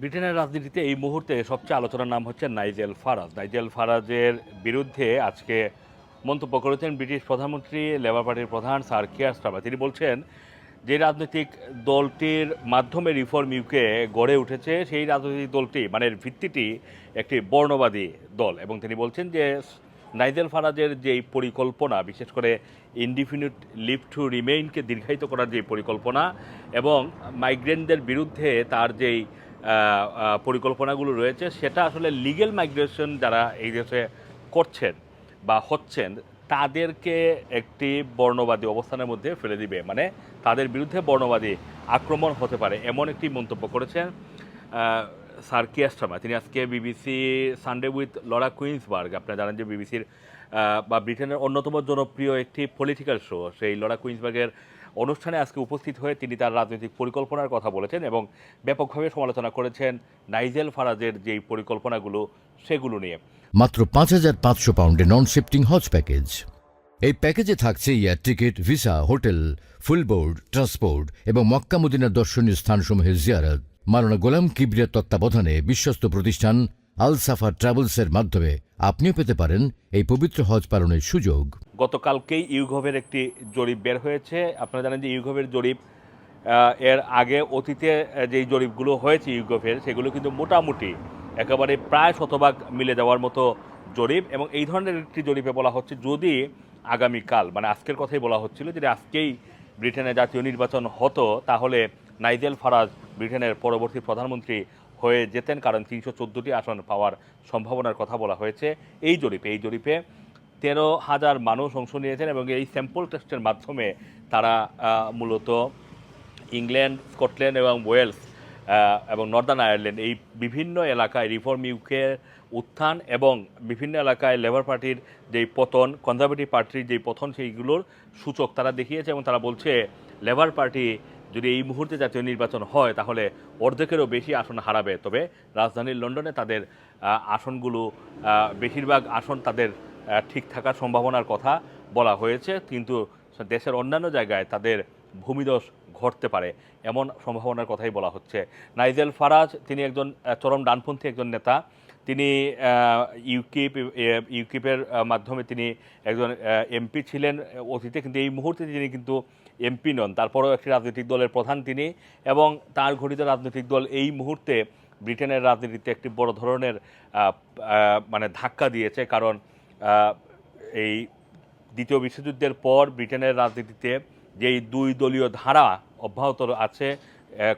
ব্রিটেনের রাজনীতিতে এই মুহূর্তে সবচেয়ে আলোচনার নাম হচ্ছে নাইজেল ফারাজ। নাইজেল ফারাজের বিরুদ্ধে আজকে মন্তব্য করেছেন ব্রিটিশ প্রধানমন্ত্রী, লেবার পার্টির প্রধান স্যার কিয়ার স্টারমার তিনি বলছেন, যে রাজনৈতিক দলটির মাধ্যমে রিফর্ম ইউকে গড়ে উঠেছে, সেই রাজনৈতিক দলটি মানে ভিত্তিটি একটি বর্ণবাদী দল। এবং তিনি বলছেন যে, নাইজেল ফারাজের যেই পরিকল্পনা, বিশেষ করে ইনডিফিনিট লিভ টু রিমেইনকে দীর্ঘায়িত করার যে পরিকল্পনা এবং মাইগ্রেনদের বিরুদ্ধে তার যেই পরিকল্পনাগুলো রয়েছে, সেটা আসলে লিগেল মাইগ্রেশন যারা এই দেশে করছেন বা হচ্ছেন, তাদেরকে একটি বর্ণবাদী অবস্থানের মধ্যে ফেলে দিবে। মানে তাদের বিরুদ্ধে বর্ণবাদী আক্রমণ হতে পারে এমন একটি মন্তব্য করেছেন স্যার কিয়াস্টামা তিনি আজকে BBC Sunday with Laura Kuenssberg আপনারা জানেন যে বিবিসির বা ব্রিটেনের অন্যতম জনপ্রিয় একটি পলিটিক্যাল শো সেই লরা কুইন্সবার্গের অনুষ্ঠানে আজকে উপস্থিত হয়ে তিনি তার রাজনৈতিক পরিকল্পনার কথা বলেছেন এবং ব্যাপকভাবে সমালোচনা করেছেন নাইজেল ফারাজের যেই পরিকল্পনাগুলো সেগুলো নিয়ে। মাত্র পাঁচ হাজার পাঁচশো পাউন্ডে নন শিফটিং হজ প্যাকেজ। এই প্যাকেজে থাকছে air ticket, visa, hotel full board transport এবং মক্কা মদিনার দর্শনীয় স্থানসমূহের জিয়ারত। মারানা গোলাম কিবরিয়ার তত্ত্বাবধানে বিশ্বস্ত প্রতিষ্ঠান আল সাফা ট্রাভেলসের মাধ্যমে আপনিও পেতে পারেন এই পবিত্র হজ পালনের সুযোগ। গতকালকেই ইউঘবের একটি জরিপ বের হয়েছে। আপনারা জানেন যে ইউঘবের জরিপ এর আগে অতীতে যেই জরিপগুলো হয়েছে ইউঘবের সেগুলো কিন্তু মোটামুটি একেবারে প্রায় শতভাগ মিলে যাওয়ার মতো জরিপ এবং এই ধরনের একটি জরিপে বলা হচ্ছে, যদি আগামীকাল মানে আজকের কথাই বলা হচ্ছিল যে আজকেই ব্রিটেনে জাতীয় নির্বাচন হতো, তাহলে নাইজেল ফারাজ ব্রিটেনের পরবর্তী প্রধানমন্ত্রী হয়ে যেতেন, কারণ তিনশো চোদ্দোটি আসন পাওয়ার সম্ভাবনার কথা বলা হয়েছে। এই জরিপে এই জরিপে তেরো হাজার মানুষ অংশ নিয়েছেন এবং এই স্যাম্পল টেস্টের মাধ্যমে তারা মূলত ইংল্যান্ড, স্কটল্যান্ড এবং ওয়েলস এবং নর্দার্ন আয়ারল্যান্ড এই বিভিন্ন এলাকায় রিফর্ম ইউকের উত্থান এবং বিভিন্ন এলাকায় লেবার পার্টির যেই পতন কনজারভেটিভ পার্টির যেই পতন, সেইগুলোর সূচক তারা দেখিয়েছে এবং তারা বলছে, লেবার পার্টি যদি এই মুহূর্তে জাতীয় নির্বাচন হয়, তাহলে অর্ধেকেরও বেশি আসন হারাবে। তবে রাজধানীর লন্ডনে তাদের আসনগুলো বেশিরভাগ আসন তাদের ঠিক থাকার সম্ভাবনার কথা বলা হয়েছে, কিন্তু দেশের অন্যান্য জায়গায় তাদের ভূমিদশ ঘটতে পারে এমন সম্ভাবনার কথাই বলা হচ্ছে। নাইজেল ফারাজ, তিনি একজন চরম ডানপন্থী একজন নেতা। তিনি ইউকিপ ইউকিপের মাধ্যমে তিনি একজন এমপি ছিলেন অতীতে, কিন্তু এই মুহূর্তে তিনি কিন্তু এমপি নন। তারপরেও একটি রাজনৈতিক দলের প্রধান তিনি এবং তার ঘটিত রাজনৈতিক দল এই মুহূর্তে ব্রিটেনের রাজনীতিতে একটি বড় ধরনের মানে ধাক্কা দিয়েছে। কারণ এই দ্বিতীয় বিশ্বযুদ্ধের পর ব্রিটেনের রাজনীতিতে যেই দুই দলীয় ধারা অব্যাহত আছে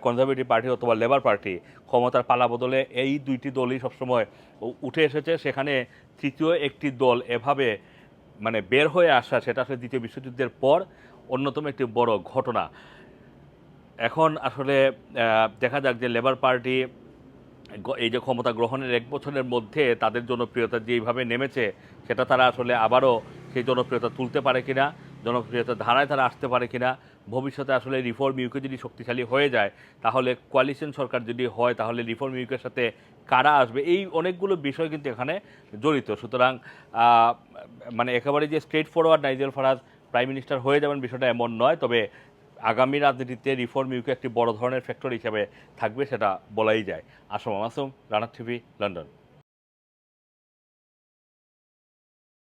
কনজারভেটিভ পার্টি অথবা লেবার পার্টি ক্ষমতার পালা বদলে এই দুইটি দলই সবসময় উঠে এসেছে। সেখানে তৃতীয় একটি দল এভাবে মানে বের হয়ে আসা, সেটা আসলে দ্বিতীয় বিশ্বযুদ্ধের পর অন্যতম একটি বড় ঘটনা। এখন আসলে দেখা যাক যে লেবার পার্টি এই যে ক্ষমতা গ্রহণের এক বছরের মধ্যে তাদের জনপ্রিয়তা যেইভাবে নেমেছে, সেটা তারা আসলে আবারও সেই জনপ্রিয়তা তুলতে পারে কিনা, জনপ্রিয়তা ধারায় তারা আসতে পারে কিনা, ভবিষ্যতে আসলে রিফর্ম ইউকে যদি শক্তিশালী হয়ে যায়, তাহলে কোয়ালিশন সরকার যদি হয়, তাহলে রিফর্ম ইউকের সাথে কারা আসবে? এই অনেকগুলো বিষয় কিন্তু এখানে জড়িত। সুতরাং মানে একেবারে যে straightforward Nigel Farage prime minister হয়ে যাবেন বিষয়টা এমন নয়, তবে আগামী রাজনীতিতে রিফর্ম ইউকে একটি বড় ধরনের ফ্যাক্টর হিসাবে থাকবে, সেটা বলাই যায়। আসম মাসুম রানার টিভি, লন্ডন।